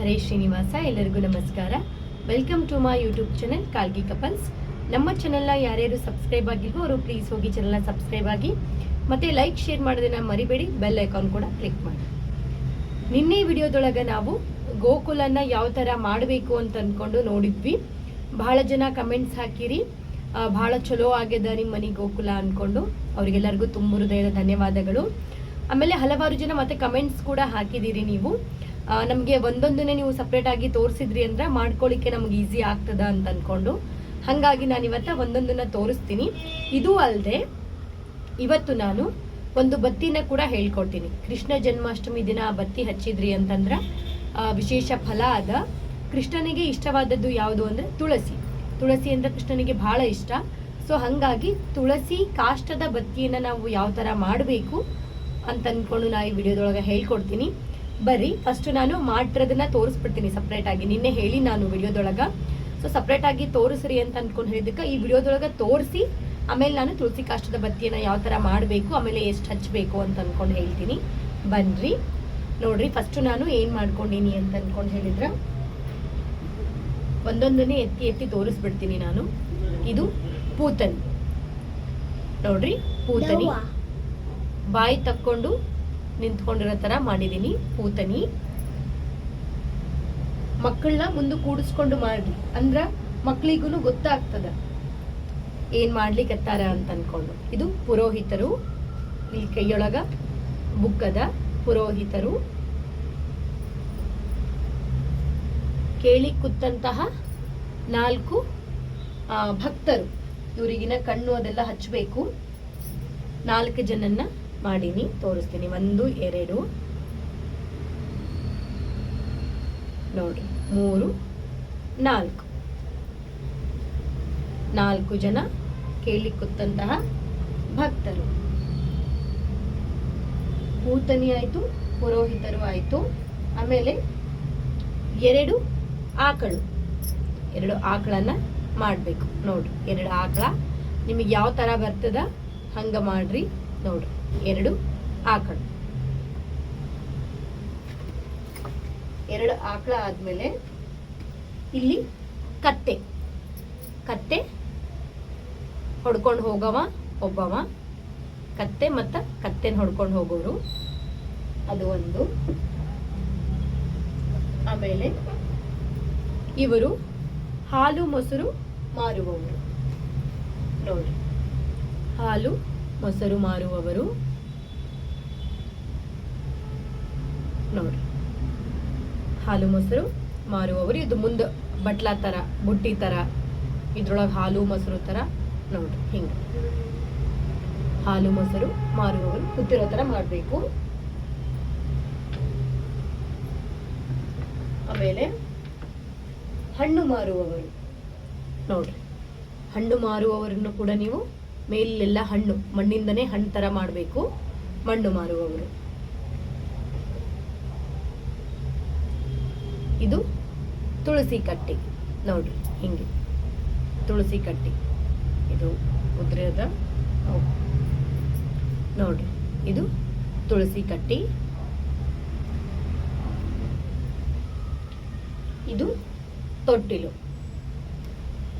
ಹರೇ ಶ್ರೀನಿವಾಸ, ಎಲ್ಲರಿಗೂ ನಮಸ್ಕಾರ. Welcome to my YouTube channel Kalgi couples ನಮ್ಮ ಚಾನೆಲ್ನ ಯಾರ್ಯಾರು ಸಬ್ಸ್ಕ್ರೈಬ್ ಆಗಿಲ್ವೋ ಅವರು ಪ್ಲೀಸ್ ಹೋಗಿ ಚಾನೆಲ್ನ ಸಬ್ಸ್ಕ್ರೈಬ್ ಆಗಿ. ಮತ್ತು ಲೈಕ್ ಶೇರ್ ಮಾಡೋದನ್ನು ಮರಿಬೇಡಿ ಬೆಲ್ ಐಕಾನ್ ಕೂಡ ಕ್ಲಿಕ್ ಮಾಡಿ. ನಿನ್ನೆ ವಿಡಿಯೋದೊಳಗೆ ನಾವು ಗೋಕುಲನ ಯಾವ ಥರ ಮಾಡಬೇಕು ಅಂತ ಅಂದ್ಕೊಂಡು ನೋಡಿದ್ವಿ. ಬಹಳ ಜನ ಕಮೆಂಟ್ಸ್ ಹಾಕಿರಿ. ಭಾಳ ಚಲೋ ಆಗ್ಯದ ನಿಮ್ಮ ಮನೆ ಗೋಕುಲ ಅಂದ್ಕೊಂಡು ಅವರಿಗೆಲ್ಲರಿಗೂ ತುಂಬ ಹೃದಯದ ಧನ್ಯವಾದಗಳು. ಆಮೇಲೆ ಹಲವಾರು ಜನ ಮತ್ತೆ ಕಮೆಂಟ್ಸ್ ಕೂಡ ಹಾಕಿದ್ದೀರಿ ನೀವು. ನಮಗೆ ಒಂದೊಂದನ್ನೇ ನೀವು ಸಪ್ರೇಟ್ ಆಗಿ ತೋರಿಸಿದ್ರಿ ಅಂದ್ರೆ ಮಾಡ್ಕೊಳ್ಳಿಕ್ಕೆ ನಮ್ಗೆ ಈಸಿ ಆಗ್ತದ ಅಂತ ಅಂದ್ಕೊಂಡು ಹಾಗಾಗಿ ನಾನು ಇವತ್ತ ಒಂದೊಂದನ್ನ ತೋರಿಸ್ತೀನಿ. ಇದು ಅಲ್ಲದೆ ಇವತ್ತು ನಾನು ಒಂದು ಬತ್ತಿನ ಕೂಡ ಹೇಳ್ಕೊಡ್ತೀನಿ. ಕೃಷ್ಣ ಜನ್ಮಾಷ್ಟಮಿ ದಿನ ಬತ್ತಿ ಹಚ್ಚಿದ್ರಿ ಅಂತಂದ್ರೆ ವಿಶೇಷ ಫಲ ಅದ ಕೃಷ್ಣನಿಗೆ ಇಷ್ಟವಾದದ್ದು ಯಾವುದು ಅಂದ್ರೆ ತುಳಸಿ. ತುಳಸಿ ಅಂದ್ರೆ ಕೃಷ್ಣನಿಗೆ ಬಹಳ ಇಷ್ಟ. ಸೊ ಹಾಗಾಗಿ ತುಳಸಿ ಕಾಷ್ಟದ ಬತ್ತಿಯನ್ನ ನಾವು ಯಾವ ತರ ಮಾಡಬೇಕು ಅಂತ ಅನ್ಕೊಂಡು ನಾ ಈ ವಿಡಿಯೋದೊಳಗೆ ಹೇಳ್ಕೊಡ್ತೀನಿ. ಬರ್ರಿ ಫಸ್ಟ್ ನಾನು ಮಾಡಿರೋದನ್ನ ತೋರಿಸ್ಬಿಡ್ತೀನಿ ಸಪ್ರೇಟ್ ಆಗಿ. ನಿನ್ನೆ ಹೇಳಿ ನಾನು ವಿಡಿಯೋದೊಳಗ. ಸೊ ಸಪ್ರೇಟ್ ಆಗಿ ತೋರಿಸ್ರಿ ಅಂತ ಅನ್ಕೊಂಡು ಹೇಳಿದಕ್ಕೆ ಈ ವಿಡಿಯೋದೊಳಗ ತೋರಿಸಿ ಆಮೇಲೆ ನಾನು ತುಳಸಿ ಕಾಷ್ಟದ ಬತ್ತಿಯನ್ನ ಯಾವ ತರ ಮಾಡಬೇಕು ಆಮೇಲೆ ಎಷ್ಟು ಹಚ್ಚಬೇಕು ಅಂತ ಅಂದ್ಕೊಂಡು ಹೇಳ್ತೀನಿ. ಬನ್ನಿರಿ ನೋಡ್ರಿ ಫಸ್ಟ್ ನಾನು ಏನು ಮಾಡ್ಕೊಂಡೀನಿ ಅಂತ ಅಂದ್ಕೊಂಡು ಹೇಳಿದ್ರೆ. ಒಂದೊಂದನ್ನೇ ಎತ್ತಿ ಎತ್ತಿ ತೋರಿಸ್ಬಿಡ್ತೀನಿ ನಾನು. ಇದು ಪೂತನ್. ನೋಡ್ರಿ ಪೂತನಿ. ಬಾಯಿ ತಕ್ಕೊಂಡು ನಿಂತ್ಕೊಂಡಿರೋ ತರ ಮಾಡಿದೀನಿ ಪೂತನಿ ಮಕ್ಕಳನ್ನ ಮುಂದೆ ಕೂಡಿಸ್ಕೊಂಡು ಮಾಡ್ರಿ. ಅಂದ್ರ ಮಕ್ಕಳಿಗೂ ಗೊತ್ತಾಗ್ತದ. ಏನ್ ಮಾಡ್ಲಿಕ್ಕತ್ತಾರ ಅಂತ ಅನ್ಕೊಂಡು. ಇದು ಪುರೋಹಿತರು, ಇಲ್ಲಿ ಕೈಯೊಳಗ ಬುಕ್ಕದ ಪುರೋಹಿತರು ಕೇಳಿ ಕೂತಂತಹ ನಾಲ್ಕು ಭಕ್ತರು. ಇವರಿಗಿನ ಕಣ್ಣು ಅದೆಲ್ಲ ಹಚ್ಚಬೇಕು ನಾಲ್ಕು ಜನನ್ನ ಮಾಡೀನಿ, ತೋರಿಸ್ತೀನಿ. ಒಂದು, ಎರಡು, ನೋಡಿ, ಮೂರು, ನಾಲ್ಕು. ನಾಲ್ಕು ಜನ ಕೇಳಿ ಭಕ್ತರು. ಪೂತನಿ ಆಯಿತು, ಪುರೋಹಿತರು ಆಯಿತು, ಆಮೇಲೆ ಎರಡು ಆಕಳು. ಎರಡು ಆಕಳನ್ನ ಮಾಡಬೇಕು. ನೋಡ್ರಿ ಎರಡು ಆಕಳ. ನಿಮಗೆ ಯಾವ ಥರ ಬರ್ತದ, ಹಂಗೆ ಮಾಡ್ರಿ ನೋಡ್ರಿ ಎರಡು ಆಕಳು. ಎರಡು ಆಕಳ ಆದ್ಮೇಲೆ ಇಲ್ಲಿ ಕತ್ತೆ. ಕತ್ತೆ ಹೊಡ್ಕೊಂಡು ಹೋಗವ, ಒಬ್ಬವ. ಕತ್ತೆ ಮತ್ತ ಕತ್ತೆನ ಹೊಡ್ಕೊಂಡು ಹೋಗೋರು. ಅದು ಒಂದು. ಆಮೇಲೆ ಇವರು ಹಾಲು ಮೊಸರು ಮಾರುವವರು. ನೋಡಿ. ಹಾಲು ಮೊಸರು ಮಾರುವವರು. ನೋಡ್ರಿ ಹಾಲು ಮೊಸರು ಮಾರುವವರು. ಇದು ಮುಂದೆ ಬಟ್ಲ ತರ ಬುಟ್ಟಿ ತರ ಇದ್ರೊಳಗೆ ಹಾಲು ಮೊಸರು ತರ ನೋಡ್ರಿ ಹಿಂಗೆ. ಹಾಲು ಮೊಸರು ಮಾರುವವರು. ಕುತ್ತಿರೋ ತರ ಮಾಡಬೇಕು. ಆಮೇಲೆ ಹಣ್ಣು ಮಾರುವವರು. ನೋಡ್ರಿ. ಹಣ್ಣು ಮಾರುವವರನ್ನು ಕೂಡ ನೀವು ಮೇಲೆಲ್ಲ ಹಣ್ಣು, ಮಣ್ಣಿಂದನೇ ಹಣ್ಣು ತರ ಮಾಡಬೇಕು, ಮಣ್ಣು ಮಾರುವವರು. ಇದು ತುಳಸಿ ಕಟ್ಟಿ. ನೋಡ್ರಿ ಹಿಂಗೆ. ತುಳಸಿ ಕಟ್ಟಿ. ಇದು ಉದ್ರದ ನೋಡ್ರಿ ಇದು ತುಳಸಿ ಕಟ್ಟಿ. ಇದು ತೊಟ್ಟಿಲು.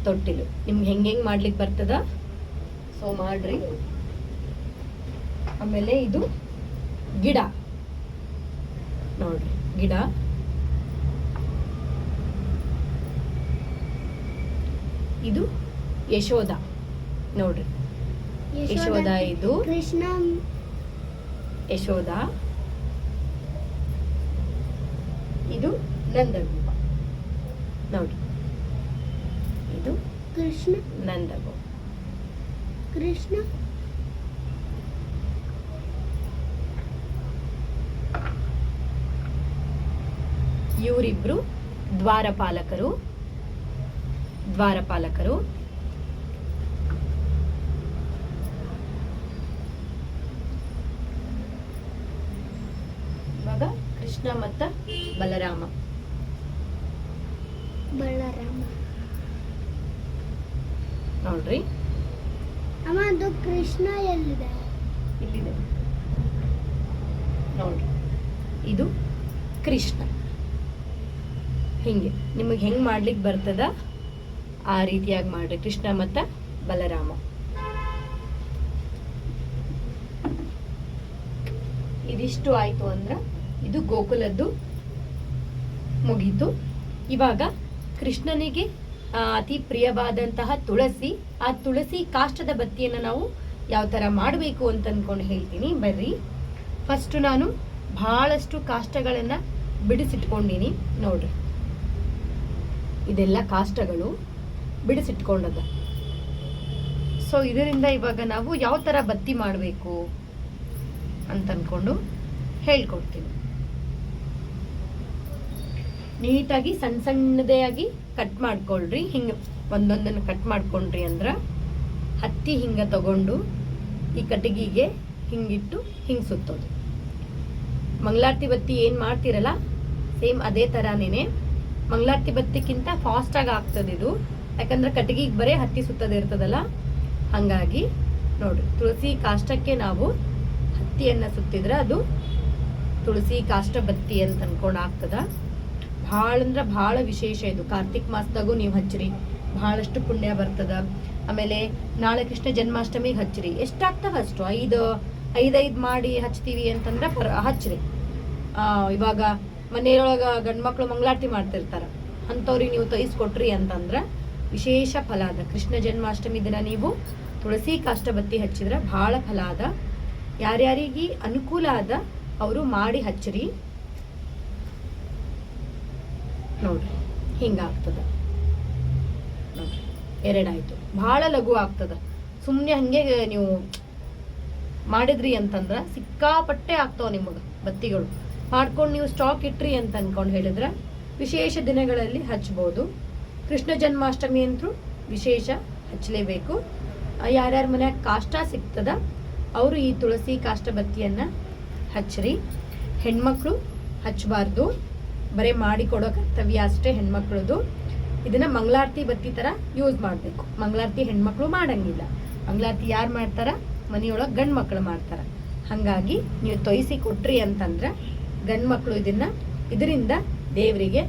ತೊಟ್ಟಿಲು. ನಿಮ್ಗೆ ಹೆಂಗೆ ಹೆಂಗೆ ಮಾಡ್ಲಿಕ್ಕೆ ಬರ್ತದ? ಸೊ ಮಾಡ್ರಿ. ಆಮೇಲೆ ಇದು ಗಿಡ. ನೋಡ್ರಿ ಗಿಡ. ಇದು ಯಶೋಧ. ನೋಡ್ರಿ. ಯಶೋಧ ಇದು ಕೃಷ್ಣ. ಯಶೋಧ. ಇದು ನಂದಗೋಪ. ನೋಡಿ ಇದು ಕೃಷ್ಣ. ನಂದಗೋಪ. ಕೃಷ್ಣ. ಇವರಿಬ್ರು ದ್ವಾರಪಾಲಕರು. ದ್ವಾರಪಾಲಕರು. ಇವಾಗ ಕೃಷ್ಣ ಮತ್ತ ಬಲರಾಮ. ಬಲರಾಮ. ನೋಡ್ರಿ. ಅದು ಕೃಷ್ಣ ಎಲ್ಲಿದೆ? ಇಲ್ಲಿದೆ. ನೋಡ್ರಿ ಇದು ಕೃಷ್ಣ. ಹಿಂಗೆ. ನಿಮಗೆ ಹೆಂಗೆ ಮಾಡ್ಲಿಕ್ಕೆ ಬರ್ತದ? ಆ ರೀತಿಯಾಗಿ ಮಾಡ್ರಿ. ಕೃಷ್ಣ ಮತ್ತು ಬಲರಾಮ. ಇದಿಷ್ಟು ಆಯ್ತು ಅಂದ್ರೆ ಇದು ಗೋಕುಲದ್ದು ಮುಗೀತು. ಇವಾಗ ಕೃಷ್ಣನಿಗೆ ಅತಿ ಪ್ರಿಯವಾದಂತಹ ತುಳಸಿ. ಆ ತುಳಸಿ ಕಾಷ್ಟದ ಬತ್ತಿಯನ್ನು ನಾವು ಯಾವ ಥರ ಮಾಡಬೇಕು ಅಂತ ಅಂದ್ಕೊಂಡು ಹೇಳ್ತೀನಿ. ಬರ್ರಿ. ಫಸ್ಟು ನಾನು ಭಾಳಷ್ಟು ಕಾಷ್ಟಗಳನ್ನು ಬಿಡಿಸಿಟ್ಕೊಂಡೀನಿ. ನೋಡ್ರಿ. ಇದೆಲ್ಲ ಕಾಷ್ಟಗಳು ಬಿಡಿಸಿಟ್ಕೊಂಡದ ಸೊ ಇದರಿಂದ ಇವಾಗ ನಾವು ಯಾವ ಥರ ಬತ್ತಿ ಮಾಡಬೇಕು ಅಂತ ಅಂದ್ಕೊಂಡು ಹೇಳ್ಕೊಡ್ತೀನಿ. ನೀಟಾಗಿ ಸಣ್ಣ ಸಣ್ಣದೇ ಆಗಿ ಕಟ್ ಮಾಡ್ಕೊಳ್ರಿ. ಹಿಂಗೆ ಒಂದೊಂದನ್ನು ಕಟ್ ಮಾಡ್ಕೊಂಡ್ರಿ ಅಂದ್ರೆ ಹತ್ತಿ ಹಿಂಗೆ ತಗೊಂಡು ಈ ಕಟ್ಟಿಗೆಗೆ ಹಿಂಗಿಟ್ಟು ಹಿಂಗೆ ಸುತ್ತೋದು. ಮಂಗಳಾರತಿ ಬತ್ತಿ ಏನು ಮಾಡ್ತಿರಲ್ಲ, ಸೇಮ್ ಅದೇ ಥರನೇ ಮಂಗಳಾರತಿ ಬತ್ತಿಕ್ಕಿಂತ ಫಾಸ್ಟಾಗಿ ಆಗ್ತದೆ ಇದು. ಯಾಕಂದ್ರೆ ಕಟ್ಟಿಗೆಗೆ ಬರೀ ಹತ್ತಿ ಸುತ್ತದೆ ಇರ್ತದಲ್ಲ. ಹಾಗಾಗಿ ನೋಡ್ರಿ, ತುಳಸಿ ಕಾಷ್ಟಕ್ಕೆ ನಾವು ಹತ್ತಿಯನ್ನು ಸುತ್ತಿದ್ರೆ ಅದು ತುಳಸಿ ಕಾಷ್ಟ ಬತ್ತಿ ಅಂತ ಅನ್ಕೊಂಡು ಆಗ್ತದ. ಭಾಳ ಅಂದ್ರೆ ಭಾಳ ವಿಶೇಷ ಇದು. ಕಾರ್ತಿಕ್ ಮಾಸದಾಗೂ ನೀವು ಹಚ್ಚಿರಿ. ಭಾಳಷ್ಟು ಪುಣ್ಯ ಬರ್ತದ. ಆಮೇಲೆ ನಾಳೆ ಕೃಷ್ಣ ಜನ್ಮಾಷ್ಟಮಿಗೆ ಹಚ್ಚಿರಿ. ಎಷ್ಟಾಗ್ತವ ಅಷ್ಟು? ಐದು, ಐದೈದು ಮಾಡಿ ಹಚ್ತೀವಿ ಅಂತಂದ್ರೆ ಪರ, ಹಚ್ಚಿರಿ. ಇವಾಗ ಮನೆಯೊಳಗ ಗಂಡು ಮಕ್ಕಳು ಮಂಗಳಾರತಿ ಮಾಡ್ತಿರ್ತಾರೆ. ಅಂಥವ್ರಿಗೆ ನೀವು ತೈಸ್ಕೊಟ್ರಿ ಅಂತಂದ್ರೆ ವಿಶೇಷ ಫಲ ಅದ. ಕೃಷ್ಣ ಜನ್ಮಾಷ್ಟಮಿ ದಿನ ನೀವು ತುಳಸಿ ಕಾಷ್ಟಬತ್ತಿ ಹಚ್ಚಿದ್ರೆ ಭಾಳ ಫಲ ಅದ. ಯಾರ್ಯಾರಿಗೆ ಅನುಕೂಲ ಅದ, ಅವರು ಮಾಡಿ ಹಚ್ಚಿರಿ. ನೋಡ್ರಿ, ಹಿಂಗಾಗ್ತದ. ನೋಡ್ರಿ, ಎರಡಾಯ್ತು. ಭಾಳ ಲಘು ಆಗ್ತದೆ. ಸುಮ್ಮನೆ ಹಂಗೆ ನೀವು ಮಾಡಿದ್ರಿ ಅಂತಂದ್ರೆ ಸಿಕ್ಕಾಪಟ್ಟೆ ಆಗ್ತಾವ ನಿಮಗೆ ಬತ್ತಿಗಳು. ಮಾಡ್ಕೊಂಡು ನೀವು ಸ್ಟಾಕ್ ಇಟ್ರಿ ಅಂತ ಅನ್ಕೊಂಡು ಹೇಳಿದ್ರೆ ವಿಶೇಷ ದಿನಗಳಲ್ಲಿ ಹಚ್ಬೋದು. ಕೃಷ್ಣ ಜನ್ಮಾಷ್ಟಮಿ ಅಂತೂ ವಿಶೇಷ ಹಚ್ಚಲೇಬೇಕು ಯಾರ್ಯಾರ ಮನ್ಯಾಗ ಕಾಷ್ಟ ಸಿಗ್ತದ, ಅವರು ಈ ತುಳಸಿ ಕಾಷ್ಟ ಬತ್ತಿಯನ್ನು ಹಚ್ಚ್ರಿ ಹೆಣ್ಮಕ್ಳು ಹಚ್ಚಬಾರ್ದು ಬರೀ ಮಾಡಿ ಕೊಡೋ ಕರ್ತವ್ಯ ಅಷ್ಟೇ ಹೆಣ್ಮಕ್ಳದು. ಇದನ್ನ ಮಂಗಳಾರತಿ ಬತ್ತಿ ಥರ ಯೂಸ್ ಮಾಡಬೇಕು. ಮಂಗಳಾರತಿ ಹೆಣ್ಮಕ್ಳು ಮಾಡಂಗಿಲ್ಲ. ಮಂಗಳಾರತಿ ಯಾರು ಮಾಡ್ತಾರ? ಮನೆಯೊಳಗೆ ಗಂಡು ಮಕ್ಕಳು ಮಾಡ್ತಾರ. ಹಾಗಾಗಿ ನೀವು ತೊಯ್ಸಿ ಕೊಟ್ರಿ ಅಂತಂದ್ರೆ ಗಂಡು ಮಕ್ಕಳು ಇದನ್ನ ಇದರಿಂದ ದೇವರಿಗೆ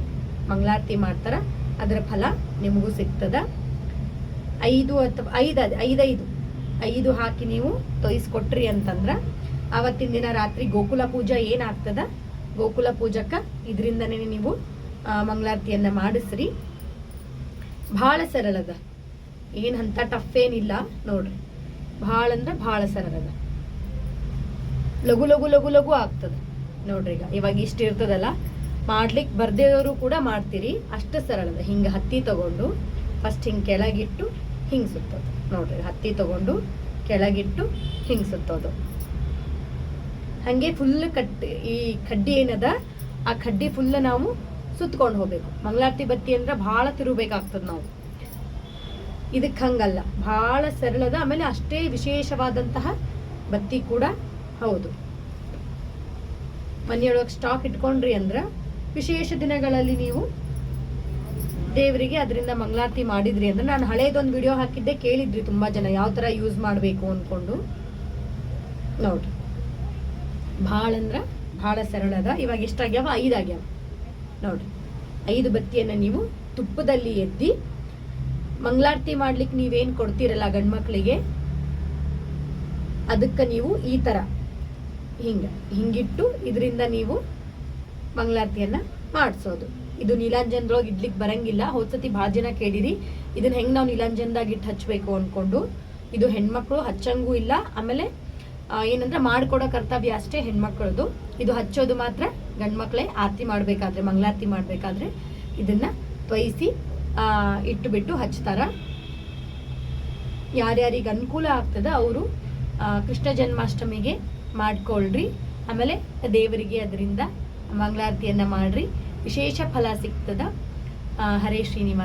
ಮಂಗಳಾರತಿ ಮಾಡ್ತಾರ. ಅದರ ಫಲ ನಿಮಗೂ ಸಿಗ್ತದ. ಐದು ಅಥವಾ ಐದು ಐದೈದು. ಐದು ಹಾಕಿ ನೀವು ತೊಯ್ಸ್ಕೊಟ್ರಿ ಅಂತಂದ್ರೆ ಆವತ್ತಿನ ದಿನ ರಾತ್ರಿ ಗೋಕುಲ ಪೂಜಾ ಏನಾಗ್ತದ? ಗೋಕುಲ ಪೂಜಕ್ಕ ಇದರಿಂದನೇ ನೀವು ಮಂಗಳಾರತಿಯನ್ನು ಮಾಡಿಸ್ರಿ. ಭಾಳ ಸರಳದ ಏನು ಅಂತ ಟಫ್ ಏನಿಲ್ಲ ನೋಡ್ರಿ. ಭಾಳ ಅಂದ್ರೆ ಭಾಳ ಸರಳದ ಲಘು ಲಘು ಲಘು ಲಘು ಆಗ್ತದೆ ನೋಡ್ರಿ ಈಗ. ಇವಾಗ ಇಷ್ಟು ಇರ್ತದಲ್ಲ ಮಾಡ್ಲಿಕ್ಕೆ ಬರ್ದೇವರು ಕೂಡ ಮಾಡ್ತೀರಿ. ಅಷ್ಟು ಸರಳದ ಹಿಂಗೆ ಹತ್ತಿ ತಗೊಂಡು ಫಸ್ಟ್ ಹಿಂಗೆ ಕೆಳಗಿಟ್ಟು ಹಿಂಗೆ ಸುತ್ತೋದು ನೋಡ್ರಿ. ಹತ್ತಿ ತಗೊಂಡು ಕೆಳಗಿಟ್ಟು ಹಿಂಗೆ ಸುತ್ತೋದು. ಹಾಗೆ ಫುಲ್ ಕಟ್ ಈ ಕಡ್ಡಿ ಏನದ? ಆ ಕಡ್ಡಿ ಫುಲ್ ನಾವು ಸುತ್ಕೊಂಡು ಹೋಗ್ಬೇಕು. ಮಂಗಳಾರತಿ ಬತ್ತಿ ಅಂದ್ರೆ ಭಾಳ ತಿರುಗಬೇಕಾಗ್ತದೆ ನಾವು. ಇದಕ್ಕೆ ಹಂಗಲ್ಲ. ಭಾಳ ಸರಳದ, ಆಮೇಲೆ ಅಷ್ಟೇ ವಿಶೇಷವಾದಂತಹ ಬತ್ತಿ ಕೂಡ ಹೌದು. ಮನೆಯೊಳಗೆ ಸ್ಟಾಕ್ ಇಟ್ಕೊಂಡ್ರಿ ಅಂದ್ರೆ ವಿಶೇಷ ದಿನಗಳಲ್ಲಿ ನೀವು ದೇವರಿಗೆ ಅದರಿಂದ ಮಂಗಳಾರತಿ ಮಾಡಿದ್ರಿ ಅಂದ್ರೆ ನಾನು ಹಳೇದೊಂದು ವಿಡಿಯೋ ಹಾಕಿದ್ದೆ, ಕೇಳಿದ್ರಿ ತುಂಬಾ ಜನ ಯಾವ ಥರ ಯೂಸ್ ಮಾಡಬೇಕು ಅಂದ್ಕೊಂಡು ನೋಡ್ರಿ. ಭಾಳ ಅಂದ್ರೆ ಭಾಳ ಅದ. ಇವಾಗ ಎಷ್ಟಾಗ್ಯಾವ? ಐದು ಆಗ್ಯಾವ. ನೋಡ್ರಿ. ಐದು ಬತ್ತಿಯನ್ನು ನೀವು ತುಪ್ಪದಲ್ಲಿ ಎದ್ದಿ ಮಂಗಳಾರತಿ ಮಾಡ್ಲಿಕ್ಕೆ ನೀವೇನು ಕೊಡ್ತೀರಲ್ಲ ಗಂಡ್ಮಕ್ಳಿಗೆ ಅದಕ್ಕೆ ನೀವು ಈ ಥರ ಹಿಂಗೆ, ಹಿಂಗಿಟ್ಟು ಇದರಿಂದ ನೀವು ಮಂಗಳಾರತಿಯನ್ನು ಮಾಡಿಸೋದು. ಇದು ನೀಲಾಂಜನದೊಳಗೆ ಇಡ್ಲಿಕ್ಕೆ ಬರಂಗಿಲ್ಲ. ಹೋದ್ಸತಿ ಭಾಳ ಜನ ಕೇಳಿರಿ ಇದನ್ನ ಹೆಂಗೆ ನಾವು ನೀಲಾಂಜನದಾಗ ಇಟ್ಟು ಹಚ್ಚಬೇಕು ಅಂದ್ಕೊಂಡು ಇದು ಹೆಣ್ಮಕ್ಳು ಹಚ್ಚಂಗೂ ಇಲ್ಲ, ಆಮೇಲೆ ಏನಂದ್ರೆ ಮಾಡ್ಕೊಡೋ ಕರ್ತವ್ಯ ಅಷ್ಟೇ ಹೆಣ್ಮಕ್ಳದು ಇದು ಹಚ್ಚೋದು ಮಾತ್ರ ಗಂಡ್ಮಕ್ಳೇ ಆರತಿ ಮಾಡಬೇಕಾದ್ರೆ ಮಂಗಳಾರತಿ ಮಾಡಬೇಕಾದ್ರೆ ಇದನ್ನ ತ್ವಯಿಸಿ ಆ, ಇಟ್ಟುಬಿಟ್ಟು ಹಚ್ತಾರ. ಯಾರ್ಯಾರಿಗೆ ಅನುಕೂಲ ಆಗ್ತದ ಅವರು ಕೃಷ್ಣ ಜನ್ಮಾಷ್ಟಮಿಗೆ ಮಾಡ್ಕೊಳ್ರಿ. ಆಮೇಲೆ ದೇವರಿಗೆ ಅದರಿಂದ ಮಂಗಳಾರತಿಯನ್ನ ಮಾಡ್ರಿ. ವಿಶೇಷ ಫಲ ಸಿಗ್ತದ ಹರೇ ಶ್ರೀನಿವಾಸ.